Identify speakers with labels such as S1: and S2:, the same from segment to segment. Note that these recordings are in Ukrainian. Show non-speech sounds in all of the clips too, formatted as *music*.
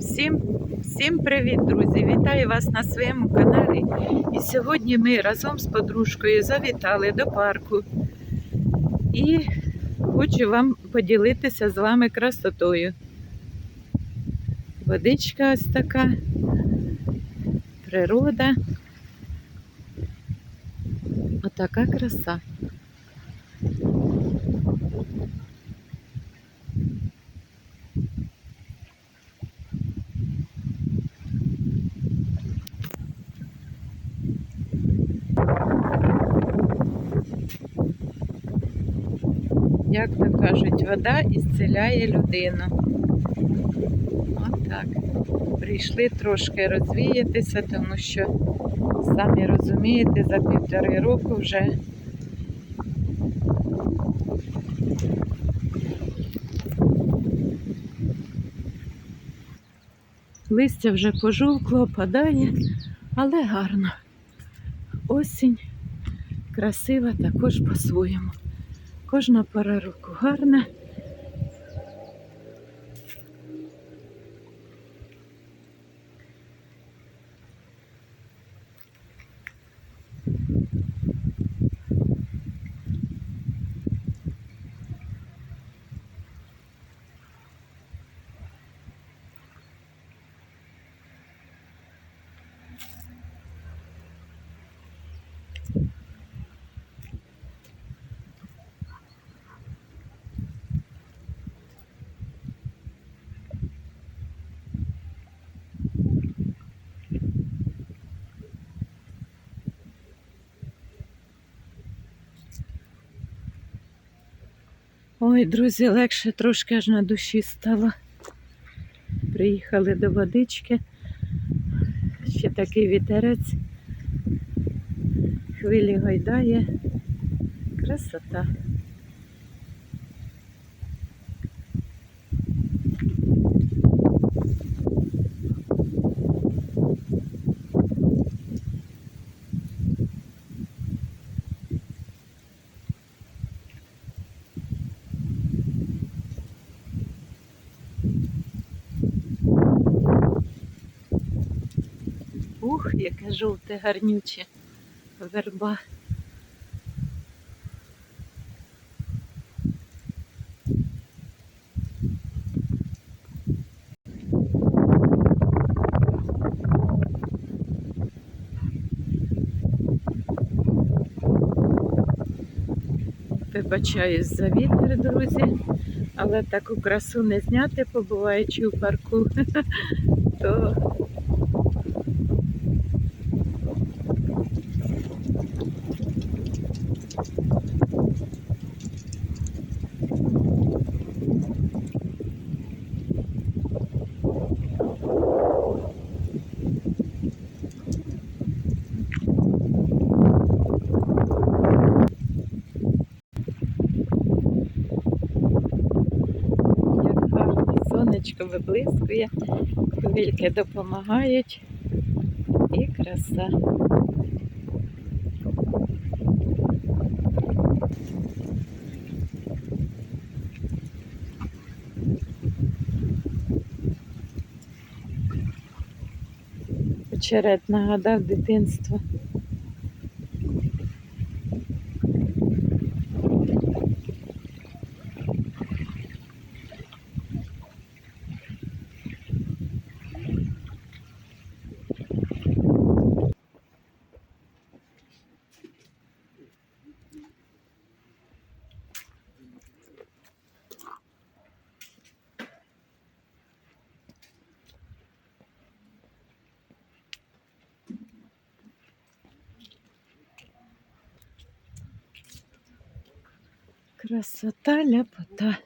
S1: Всім, всім привіт, друзі! Вітаю вас на своєму каналі. І сьогодні ми разом з подружкою завітали до парку. І хочу вам поділитися з вами красотою. Водичка ось така, природа. Отака краса. Як то вода ісцеляє людину. Отак. Прийшли трошки розвіятися, тому що, самі розумієте, за півтори року вже листя вже пожовкло, опадає, але гарно. Осінь красива також по-своєму. Кожна пора року гарна. Ой, друзі, легше трошки аж на душі стало. Приїхали до водички. Ще такий вітерець. Хвилі гойдає. Красота. Яке жовте гарнюче верба. Вибачаюсь за вітер, друзі, але таку красу не зняти, побуваючи у парку, *laughs* то Як гарно сонечко виблискує, хвильки допомагають і краса. Очерет нагадав дитинство. Красота, ляпота.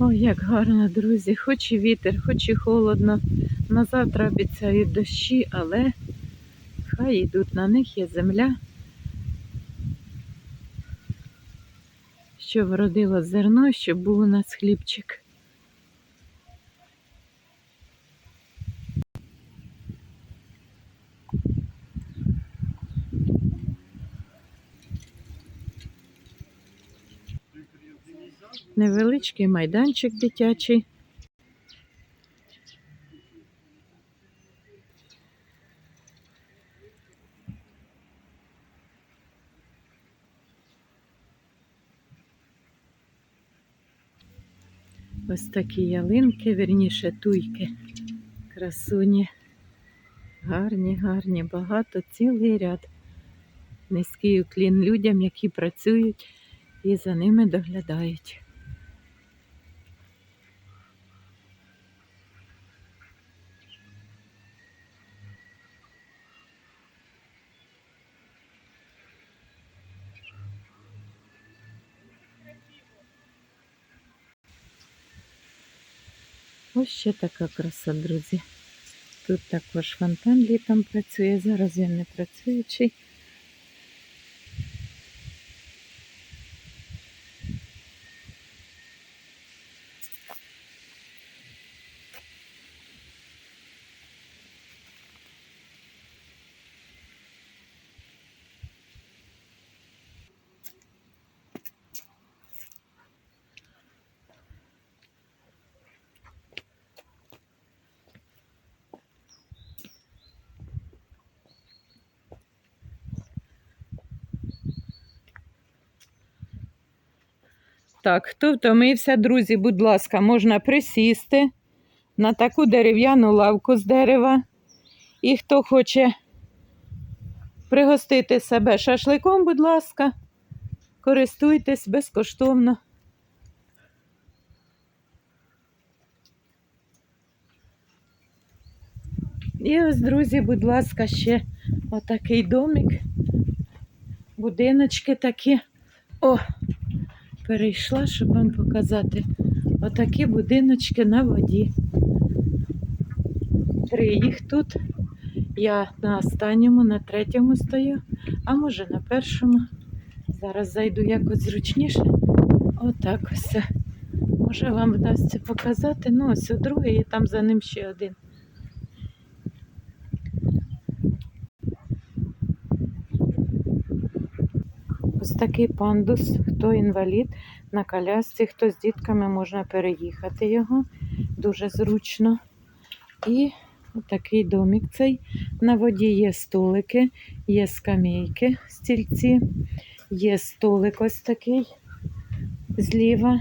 S1: Ой, як гарно, друзі, хоч і вітер, хоч і холодно. На завтра обіцяють дощі, але хай йдуть, на них є земля. щоб вродило зерно, щоб був у нас хлібчик. Невеличкий майданчик дитячий. Ось такі ялинки, верніше туйки. Красуні. Гарні, гарні, багато, цілий ряд. Низький уклін людям, які працюють і за ними доглядають. Ось ще така краса, друзі. Тут також фонтан літом працює, зараз він не працюючий. Так, хто втомився, друзі, будь ласка, можна присісти на таку дерев'яну лавку з дерева. І хто хоче пригостити себе шашликом, будь ласка, користуйтесь безкоштовно. І ось, друзі, будь ласка, ще отакий домик. Будиночки такі. О! Перейшла, щоб вам показати отакі будиночки на воді. Три їх тут. Я на останньому, на третьому стою, а може на першому. Зараз зайду якось зручніше. Отак ось. Може вам вдасться показати. Ну, ось у другий і там за ним ще один. Ось такий пандус, хто інвалід на колясці, хто з дітками можна переїхати його дуже зручно. І такий домик цей. На воді є столики, є скамейки, стільці, є столик ось такий зліва.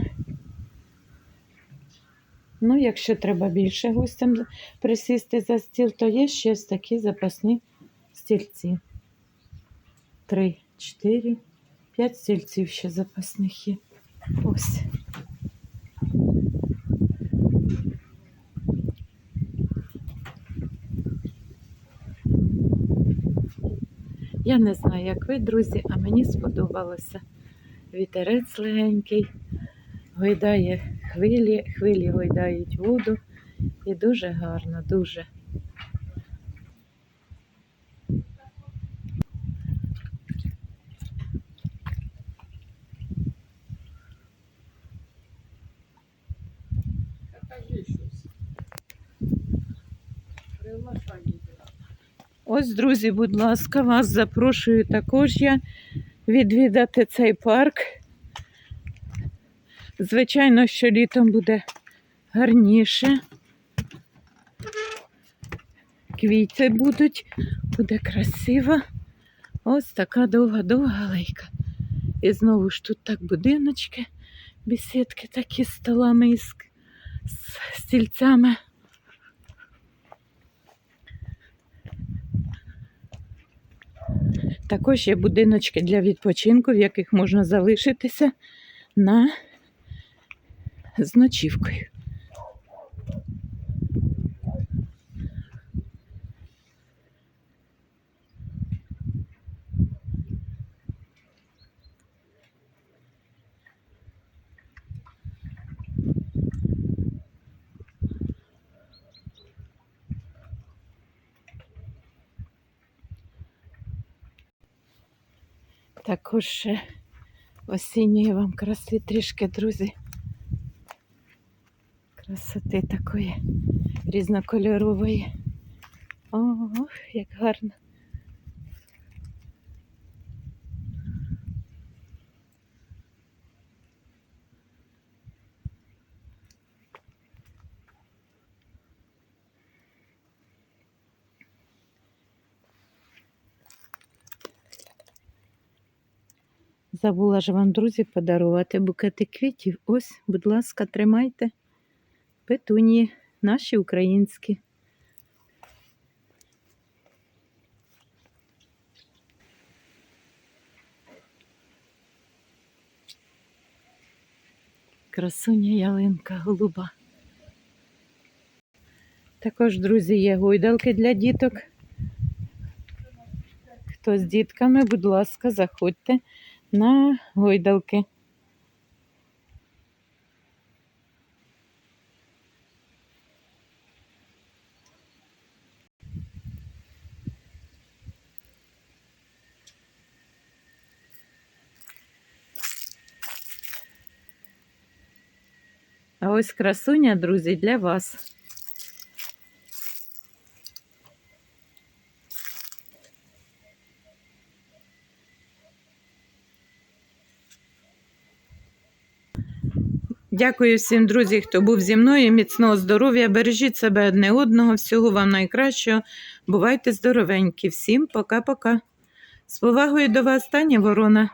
S1: Ну, якщо треба більше гостям присісти за стіл, то є ще такі запасні стільці. Три, чотири. П'ять стільців ще запасних є. Ось. Я не знаю, як ви, друзі, а мені сподобалося. Вітерець легенький, гойдає хвилі, хвилі гойдають воду. І дуже гарно, дуже. Ось, друзі, будь ласка, вас запрошую також я відвідати цей парк. Звичайно, що літом буде гарніше. Квіти будуть, буде красиво. Ось така довга-довга алейка. І знову ж тут так будиночки, бесідки такі з столами і з, з стільцями. Також є будиночки для відпочинку, в яких можна залишитися на з ночівкою. Також осінньої вам краси трішки, друзі. Красоти такої різнокольорової. Ох, як гарно. Забула ж вам, друзі, подарувати букети квітів. Ось, будь ласка, тримайте. Петунії, наші українські. Красуня ялинка голуба. Також, друзі, є гойдалки для діток. Хто з дітками, будь ласка, заходьте на гойдалки. А ось красуня, друзі, для вас. Дякую всім, друзі, хто був зі мною. Міцного здоров'я. Бережіть себе одне одного. Всього вам найкращого. Бувайте здоровенькі. Всім пока-пока. З повагою до вас, Таня Ворона.